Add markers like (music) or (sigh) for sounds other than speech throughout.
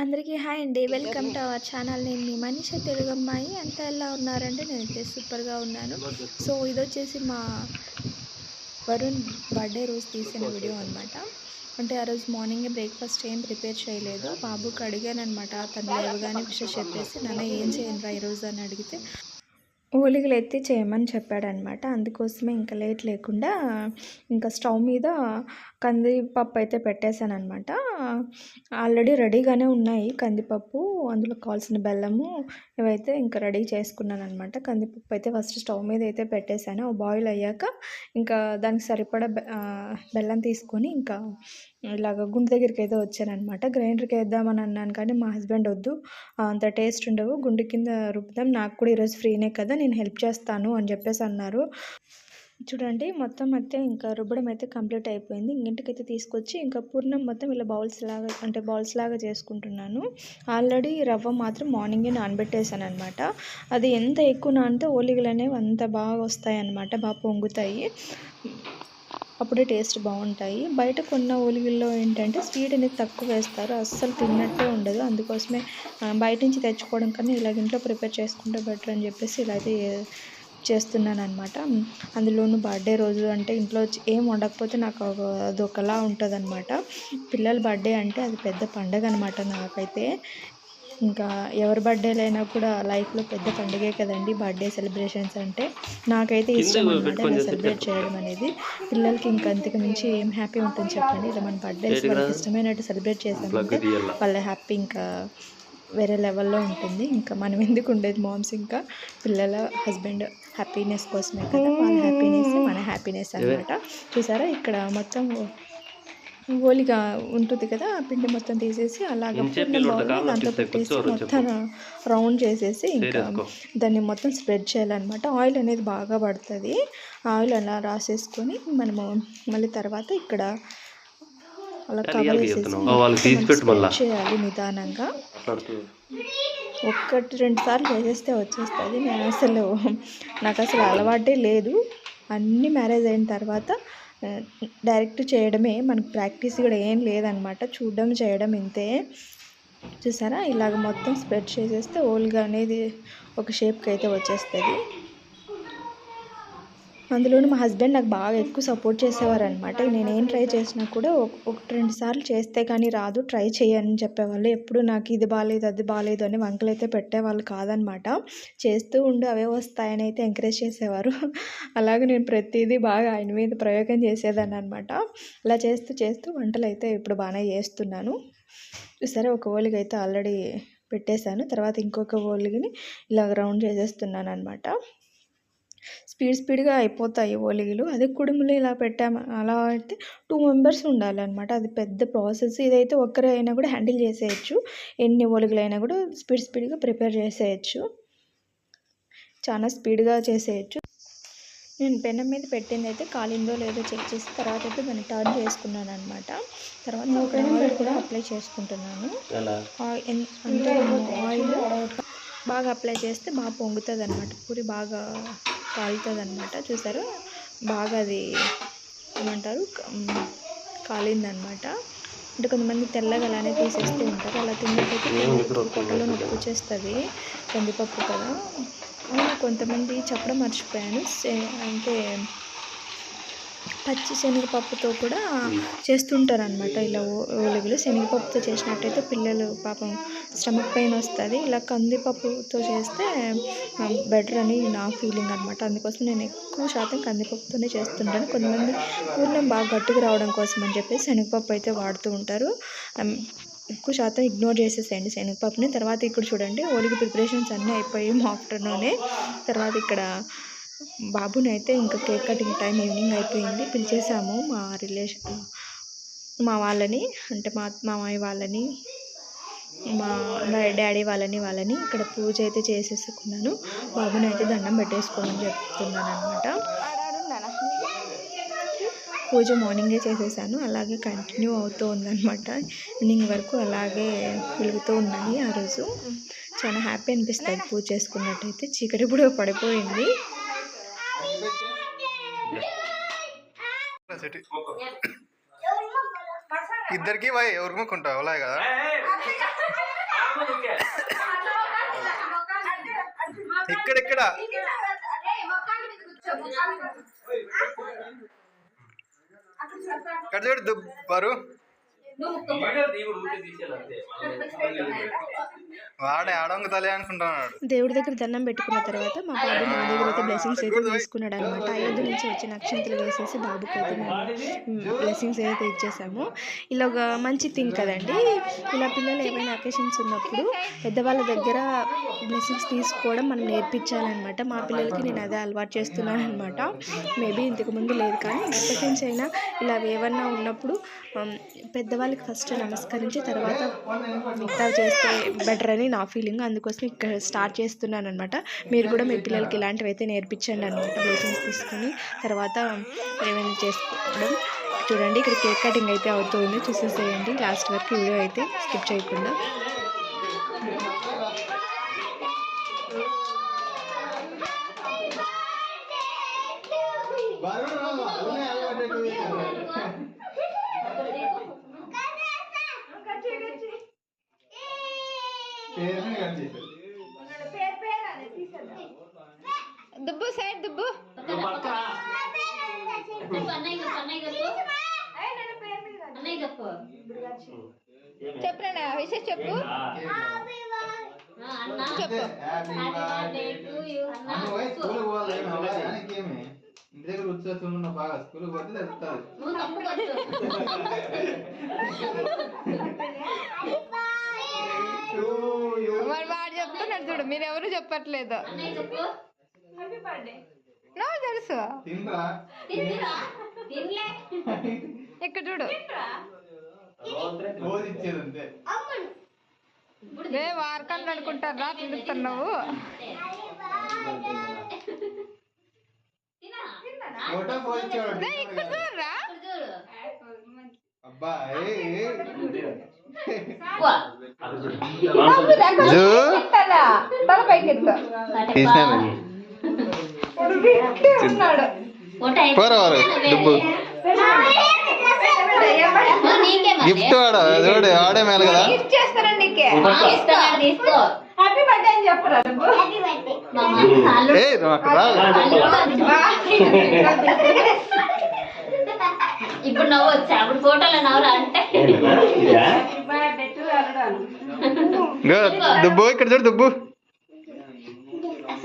అందరికీ హాయ్ అండి. Welcome to our channel. నేను మీ మనీష తెలుగు అమ్మాయి అంతా ఎలా ఉన్నారంటే నేనైతే సూపర్గా ఉన్నాను. సో ఇది వచ్చేసి మా వరుణ్ బర్త్డే రోజు తీసిన వీడియో అనమాట అంటే ఆ రోజు మార్నింగ్ బ్రేక్ఫాస్ట్ ఏం ప్రిపేర్ చేయలేదు. బాబుకి అడిగాను అనమాట తను లేవగానే విషయం చెప్పేసి నాన్న ఏం చేయను ఈ రోజు అని అడిగితే ఓలిగలు ఎత్తి చేయమని చెప్పాడనమాట. అందుకోసమే ఇంకా లేట్ లేకుండా ఇంకా స్టవ్ మీద కందిపప్పు అయితే పెట్టేశాను అనమాట ఆల్రెడీ రెడీగానే ఉన్నాయి కందిపప్పు అందులో కావాల్సిన బెల్లము ఇవైతే ఇంకా రెడీ చేసుకున్నాను అనమాట కందిపప్పు అయితే ఫస్ట్ స్టవ్ మీద అయితే పెట్టేశాను. బాయిల్ అయ్యాక ఇంకా దానికి సరిపడా బె- బెల్లం తీసుకొని ఇంకా ఇలాగ గుండె దగ్గరికి అయితే వచ్చానమాట గ్రైండర్కి వేద్దామని అన్నాను కానీ మా హస్బెండ్ వద్దు. అంత టేస్ట్ ఉండవు. గుండె కింద రుబ్బుదాం. నాకు కూడా ఈరోజు ఫ్రీనే కదా. నేను హెల్ప్ చేస్తాను అని చెప్పేసి అన్నారు. చూడండి మొత్తం అయితే ఇంకా రుబ్బడం అయితే కంప్లీట్ అయిపోయింది. ఇంటికైతే తీసుకొచ్చి ఇంకా పూర్ణం మొత్తం ఇలా బౌల్స్ లాగా అంటే బౌల్స్ లాగా చేసుకుంటున్నాను. ఆల్రెడీ రవ్వ మాత్రం మార్నింగే నానబెట్టేశాను అనమాట అది ఎంత ఎక్కువ నానితే ఓలిగలు అనేవి అంత బాగా వస్తాయి అన్నమాట బాగా పొంగుతాయి. అప్పుడే టేస్ట్ బాగుంటాయి. బయట కొన్న ఓలిగల్లో ఏంటంటే స్వీట్ అనేది తక్కువ వేస్తారు. అస్సలు తిన్నట్టే ఉండదు. అందుకోసమే బయట నుంచి తెచ్చుకోవడం కన్నా ఇలాగ ఇంట్లో ప్రిపేర్ చేసుకుంటే బెటర్ అని చెప్పేసి ఇలా అయితే చేస్తున్నాను అనమాట అందులోనూ బర్త్డే రోజు అంటే ఇంట్లో ఏం వండకపోతే నాకు అదొకలా అది ఒకలా ఉంటుంది అనమాట పిల్లల బర్త్డే అంటే అది పెద్ద పండగ అనమాట నాకైతే. ఇంకా ఎవరి బర్త్డేలు అయినా కూడా లైఫ్లో పెద్ద పండుగే కదండి బర్త్డే సెలబ్రేషన్స్ అంటే. నాకైతే ఇష్టం అనమాట ఇలా సెలబ్రేట్ చేయడం అనేది. పిల్లలకి ఇంకా అంతకు మించి ఏం హ్యాపీ ఉంటుంది చెప్పండి. ఇలా మన బర్త్డేస్ వాళ్ళకి ఇష్టమైనట్టు సెలబ్రేట్ చేసామంటే వాళ్ళ హ్యాపీ ఇంకా వేరే లెవెల్లో ఉంటుంది. ఇంకా మనం ఎందుకు ఉండేది మామ్స్ ఇంకా? పిల్లల హస్బెండ్ హ్యాపీనెస్ కోసమే కదా. వాళ్ళ హ్యాపీనెస్ మన హ్యాపీనెస్ అన్నమాట. చూసారా? ఇక్కడ మొత్తం ఓలిగా ఉంటుంది కదా ఆ పిండి మొత్తం తీసేసి అలాగ దాంట్లో పెట్టేసి మొత్తం రౌండ్ చేసేసి ఇంకా దాన్ని మొత్తం స్ప్రెడ్ చేయాలన్నమాట. ఆయిల్ అనేది బాగా పడుతుంది. ఆయిల్ అలా రాసేసుకొని మనము మళ్ళీ తర్వాత ఇక్కడ అలా కవర్ వేసేసి చేయాలి నిదానంగా. ఒక్కటి రెండు సార్లు చేసేస్తే వచ్చేస్తుంది. నేను అసలు నాకు అసలు అలవాటే లేదు. అన్ని మ్యారేజ్ అయిన తర్వాత డైరెక్ట్ చేయడమే మనకు ప్రాక్టీస్ కూడా ఏం లేదనమాట. చూడడం చేయడం ఇంతే. చూసారా? ఇలాగ మొత్తం స్ప్రెడ్ చేసేస్తే ఓల్గా అనేది ఒక షేప్కి అయితే వచ్చేస్తుంది. అందులోనూ మా హస్బెండ్ నాకు బాగా ఎక్కువ సపోర్ట్ చేసేవారు అనమాట నేను ఏం ట్రై చేసినా కూడా ఒక ఒకటి రెండు సార్లు చేస్తే కానీ రాదు ట్రై చేయని చెప్పేవాళ్ళు. ఎప్పుడు నాకు ఇది బాగాలేదు అది బాగాలేదు అని వంకలు అయితే పెట్టేవాళ్ళు కాదనమాట చేస్తూ ఉండి అవే వస్తాయని అయితే ఎంకరేజ్ చేసేవారు. (laughs) అలాగే నేను ప్రతిదీ బాగా ఆయన మీద ప్రయోగం చేసేదాన్ని అనమాట అలా చేస్తూ చేస్తూ వంటలు అయితే ఇప్పుడు బాగానే చేస్తున్నాను. సరే ఒక ఓలికి అయితే ఆల్రెడీ పెట్టేశాను. తర్వాత ఇంకొక ఓలిగిని ఇలా రౌండ్ చేసేస్తున్నాను అనమాట స్పీడ్ స్పీడ్గా అయిపోతాయి ఓలిగలు అదే కుడుములు ఇలా పెట్టాము. అలా అయితే టూ మెంబర్స్ ఉండాలన్నమాట. అది పెద్ద ప్రాసెస్. ఇదైతే ఒక్కరే అయినా కూడా హ్యాండిల్ చేసేయచ్చు. ఎన్ని ఓలిగలు అయినా కూడా స్పీడ్ స్పీడ్గా ప్రిపేర్ చేసేయచ్చు. చాలా స్పీడ్గా చేసేయచ్చు. నేను పెనం మీద పెట్టింది అయితే కాలిందో లేదో చెక్ చేసి తర్వాత అయితే దాన్ని టర్న్ చేసుకున్నాను అనమాట తర్వాత ఆయిల్ కూడా అప్లై చేసుకుంటున్నాను. అంటే ఆయిల్ బాగా అప్లై చేస్తే బాగా పొంగుతుంది అనమాట పూరి బాగా కాలుతుంది అనమాట చూసారు? బాగా అది ఏమంటారు? కాలిందనమాట అంటే కొంతమంది తెల్లగా అలానే తీసేస్తూ ఉంటారు. అలా తిన్నట్టయితే పొట్టలో నొప్పి వచ్చేస్తుంది. కందిపప్పు కదా. కొంతమంది చెప్పడం మర్చిపోయాను. సే- అంటే పచ్చి శనగపప్పుతో కూడా చేస్తుంటారు అనమాట ఇలా ఓలిగలు శనగపప్పుతో చేసినట్టయితే పిల్లలు పాపం స్టమక్ పెయిన్ వస్తుంది. ఇలా కందిపప్పుతో చేస్తే బెటర్ అని నా ఫీలింగ్ అనమాట అందుకోసం నేను ఎక్కువ శాతం కందిపప్పుతోనే చేస్తుంటాను. కొంతమంది పూర్ణం బాగా గట్టిగా రావడం కోసం అని చెప్పేసి శనగపప్పు అయితే వాడుతూ ఉంటారు. ఎక్కువ శాతం ఇగ్నోర్ చేసేసేయండి శనగపప్పుని. తర్వాత ఇక్కడ చూడండి ఓలిగి ప్రిపరేషన్స్ అన్నీ అయిపోయాయి మా ఆఫ్టర్నూనే. తర్వాత ఇక్కడ బాబునైతే ఇంకా కేక్ కటింగ్ టైం ఈవినింగ్ అయిపోయింది. పిలిచేసాము మా రిలేషన్ మా వాళ్ళని అంటే మా మామయ్య వాళ్ళని మా డాడీ వాళ్ళని వాళ్ళని ఇక్కడ పూజ అయితే చేసేసుకున్నాను. బాబుని అయితే దండం పెట్టేసుకోమని చెప్తున్నాను అనమాట పూజ మార్నింగే చేసేసాను. అలాగే కంటిన్యూ అవుతూ ఉందన్నమాట. ఈవినింగ్ వరకు అలాగే వెలుగుతూ ఉన్నాయి ఆ రోజు. చాలా హ్యాపీ అనిపిస్తుంది పూజ చేసుకున్నట్టయితే. చీకటి కూడా పడిపోయింది. సెట్. ఇద్దరికి బాయ్ ఎవరికి మొక్కుంటావు అలాగే కదా. ఇక్కడ ఇక్కడ ఇక్కడ చూడు దుబ్బరు వాడే ఆడొంగ తల్లి అనుకుంటున్నాడు దేవుడి దగ్గర దండం పెట్టుకున్న తర్వాత మా బాబు మా దగ్గర అయితే బ్లెస్సింగ్స్ అయితే తీసుకున్నాడు అనమాట అయోధ్య నుంచి వచ్చిన అక్షంతలు వేసేసి బాబుకి అయితే మేము బ్లెస్సింగ్స్ అయితే ఇచ్చేసాము. ఇలా ఒక మంచి థింగ్ కదండి. ఇలా పిల్లలు ఏమైనా అకేషన్స్ ఉన్నప్పుడు పెద్దవాళ్ళ దగ్గర బ్లెస్సింగ్స్ తీసుకోవడం మనం నేర్పించాలన్నమాట. మా పిల్లలకి నేను అదే అలవాటు చేస్తున్నాను అనమాట మేబీ ఇంతకు ముందు లేదు కానీ అకేషన్స్ అయినా ఇలా ఏమన్నా ఉన్నప్పుడు పెద్దవాళ్ళకి ఫస్ట్ నమస్కరించి తర్వాత మిగతా చేస్తే బెటర్ అని నా ఫీలింగ్ అందుకోసం ఇక్కడ స్టార్ట్ చేస్తున్నాను అనమాట మీరు కూడా మీ పిల్లలకి ఇలాంటివి అయితే నేర్పించండి అనమాట లెసన్స్ తీసుకుని తర్వాత ఏమైనా చేసుకోవడం. చూడండి ఇక్కడ కేక్ కటింగ్ అయితే అవుతుంది. చూసేసేయండి. లాస్ట్ వరకు వీడియో అయితే స్కిప్ చేయకుండా దుబ్బు సైడ్ దుబ్బు చెప్పరా విషయం చెప్పు. ఇంటి దగ్గర ఉత్సవం ఉన్న బాగా. స్కూల్ పోతే తెలుస్తుంది మరి వాడు చెప్తున్నాడు చూడు మీరు ఎవరు చెప్పట్లేదు. నువ్వు తెలుసు. ఇక్కడ చూడు. ఏ వారకాలు ఫోటో పోయించాడు ఇక్కడ చూడరా? అబ్బా ఏ, ఏ. తల పైకి ఎత్తు పోరా వారు దుబ్బు. గిఫ్ట్ చూడు ఆడే మేలు కదా. ఏ అక్కడ ఇప్పుడు నవ్వు వచ్చా? అప్పుడు ఫోటోలో నవ్వురా అంటే. దుబ్బు ఇక్కడ చూడు దుబ్బు.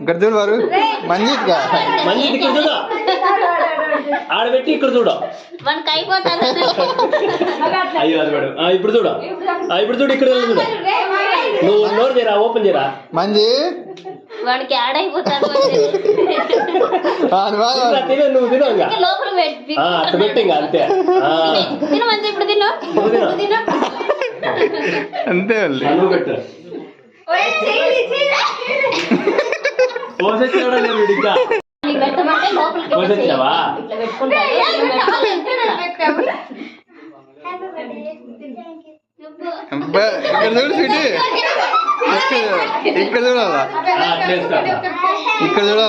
ఇక్కడ చూడు వారు మంజీత్గా? మంచి ఇక్కడ చూడు. ఆడబెట్టి ఇక్కడ చూడు. మనకి అయిపోతాను అయ్యో అది మేడం ఆ, ఇప్పుడు చూడు. ఆ, ఇప్పుడు చూడు ఇక్కడ చూడు. నువ్వు నోరు చేయరా ఓపెన్ చేయరా మంజీ వాడికి యాడ్ తినే నువ్వు తిను లోపల పెట్టి అంతే. ఆ, తిన మంచి ఇప్పుడు తిను. తిను. అంతే వాళ్ళు పోసేసాడా లేదు ఇంకా. అబ్బా, ఇక్కడ చూడు స్వీటీ. ఇక్కడ ఇక్కడ చూడాలా. ఇక్కడ చూడాలా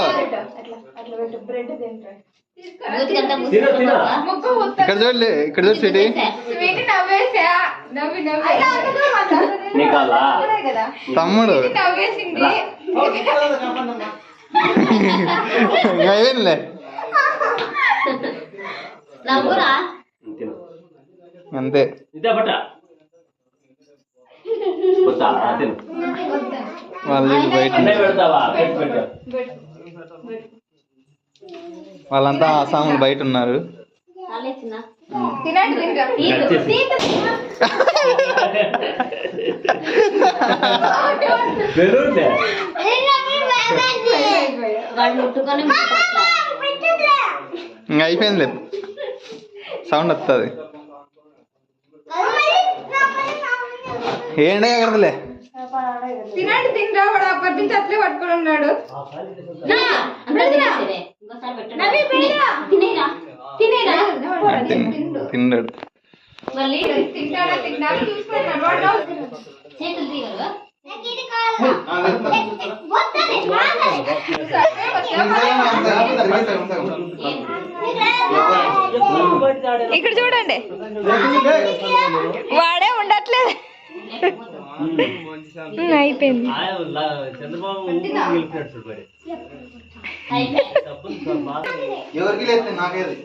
ఇక్కడ చూడలే ఇక్కడ చూడు స్వీట్. నవ్వేసా నవ్వి నవ్వి. తమ్ముడు (laughs) నవ్వేసింది. (laughs) నవ్వురా? అంతే. ఇదే బట్ట వాళ్ళు బయట వాళ్ళంతా ఆసాములు బయట ఉన్నారు. తినండి అయిపోయిందిలే. సౌండ్ వస్తుంది ఏండే ఎక్కడలే తినండి తింటా. వాడు అప్పటి నుంచి అట్లే పట్టుకొని ఉన్నాడు. తిన్నాడు మళ్ళీ తింటాడా తింటాడా చూసుకుంటున్నాడు వాడు నవ్వుతున్నాడు. చేతులు తీయరు ఇక్కడ చూడండి వాడే ఉండట్లేదు అయిపోయింది చంద్రబాబు ఎవరికి లేదు. నాకేది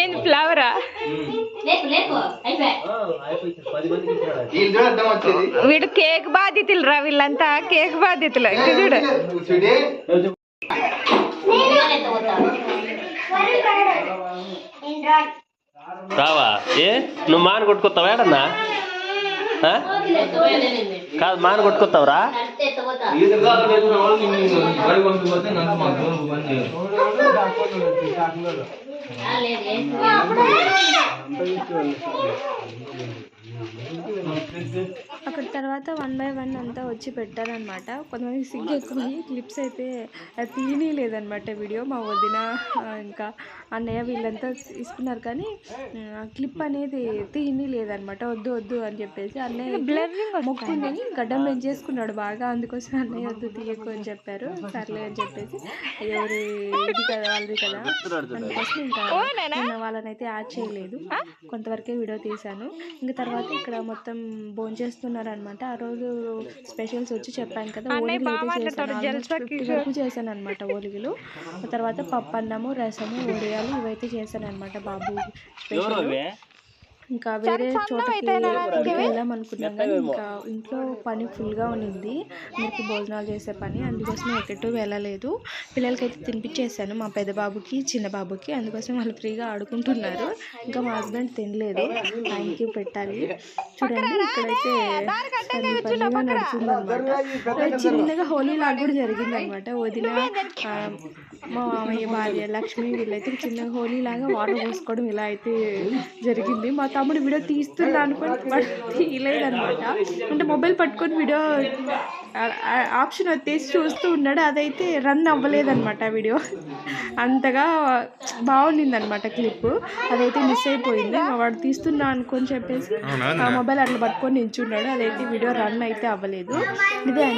ఏంది ఫ్లవరా? వీడు కేక్ బాధితులు రా వీళ్ళంతా కేక్ బాధితులు. చూడు. రావా? ఏ? నువ్వు మాన కొట్టుకొస్తావా? ఏడన్నా? కాదు మాన కొట్టుకొస్తావురా? అక్కడ తర్వాత వన్ బై వన్ అంతా వచ్చి పెట్టారనమాట కొంతమంది సిగ్గు ఎక్కువ క్లిప్స్ అయితే తీయనీ వీడియో. మా వదిన ఇంకా అన్నయ్య వీళ్ళంతా తీసుకున్నారు కానీ క్లిప్ అనేది తీయనీ లేదనమాట. వద్దు వద్దు అని చెప్పేసి అన్నయ్య మొక్కుందని గడ్డం పెంచేసుకున్నాడు బాగా. అందుకోసం అన్నయ్య వద్దు తీయకు అని చెప్పారు. సర్లే అని చెప్పేసి ఎవరి ఇది కదా వాళ్ళది కదా. అందుకోసం ఇంకా నిన్న వాళ్ళనైతే యాడ్ చేయలేదు. కొంతవరకే వీడియో తీశాను. ఇంకా తర్వాత ఇక్కడ మొత్తం భోంచేస్తున్నారు అనమాట ఆ రోజు స్పెషల్స్ వచ్చి చెప్పాను కదా ఓలిగలు చేశాను. Almost 50 వరకు చేశాను అనమాట ఓలిగలు. ఆ తర్వాత పప్పు అన్నము రసము ఒడియాలు ఇవైతే చేశాను అనమాట బాబు స్పెషల్ ఇంకా వేరే చోటకి వెళ్దాం అనుకున్నాం కానీ ఇంకా ఇంట్లో పని ఫుల్గా ఉన్నింది అందరికి భోజనాలు చేసే పని. అందుకోసం ఎక్కడూ వెళ్ళలేదు. పిల్లలకైతే తినిపించేసాను మా పెద్ద బాబుకి చిన్న బాబుకి. అందుకోసం వాళ్ళు ఫ్రీగా ఆడుకుంటున్నారు. ఇంకా మా హస్బెండ్ తినలేదు. ఆయనకి పెట్టాలి. చూడండి ఇక్కడైతే పని పనిగా చిన్నగా హోలీ లాగా కూడా జరిగింది అనమాట వదిన మా మామయ్య భార్య లక్ష్మి వీళ్ళైతే చిన్నగా హోలీ లాగా వాటర్ పోసుకోవడం ఇలా అయితే జరిగింది. మా తమ్ముడు వీడియో తీస్తున్నా అనుకొని వాడు తీయలేదన్నమాట. అంటే మొబైల్ పట్టుకొని వీడియో ఆప్షన్ వచ్చేసి చూస్తూ ఉన్నాడు అదైతే రన్ అవ్వలేదన్నమాట ఆ వీడియో. అంతగా బాగుండింది అనమాట క్లిప్. అదైతే మిస్ అయిపోయింది. వాడు తీస్తున్నా అనుకొని చెప్పేసి ఆ మొబైల్ అట్లా పట్టుకొని నించున్నాడు అదైతే వీడియో రన్ అయితే అవ్వలేదు. ఇదే.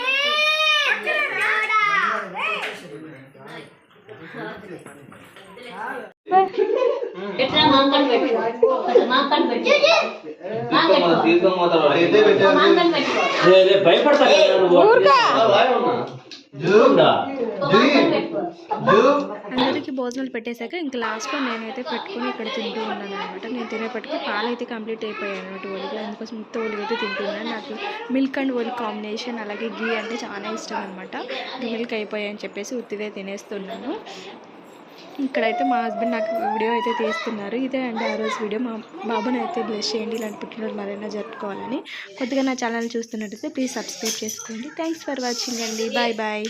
మాంకన్ పెట్టు? మాంకన్ పెట్టు. మాంకన్ పెట్టు. భయపడతా పెట్టు. అందరికీ భోజనాలు పెట్టేశాక ఇంకా లాస్ట్లో నేనైతే పెట్టుకొని ఇక్కడ తింటూ ఉన్నాను అనమాట నేను తినేపటికి పాలు అయితే కంప్లీట్ అయిపోయాయి అనమాట ఒలిగా అందుకోసం మొత్తం ఒలిగా అయితే తింటున్నాను నాకు మిల్క్ అండ్ ఒలి కాంబినేషన్ అలాగే గీ అంటే చాలా ఇష్టం అనమాట మిల్క్ అయిపోయాయని చెప్పేసి ఉత్తిదే తినేస్తున్నాను. ఇక్కడైతే మా హస్బెండ్ నాకు వీడియో అయితే తీస్తున్నారు. ఇదే అండి ఆ రోజు వీడియో. మా బాబుని అయితే బ్లెస్ చేయండి. ఇలాంటి పుట్టినరోజు మరైనా జరుపుకోవాలని. కొద్దిగా నా ఛానల్ చూస్తున్నట్టయితే ప్లీజ్ సబ్స్క్రైబ్ చేసుకోండి. థ్యాంక్స్ ఫర్ వాచింగ్ అండి. Bye bye.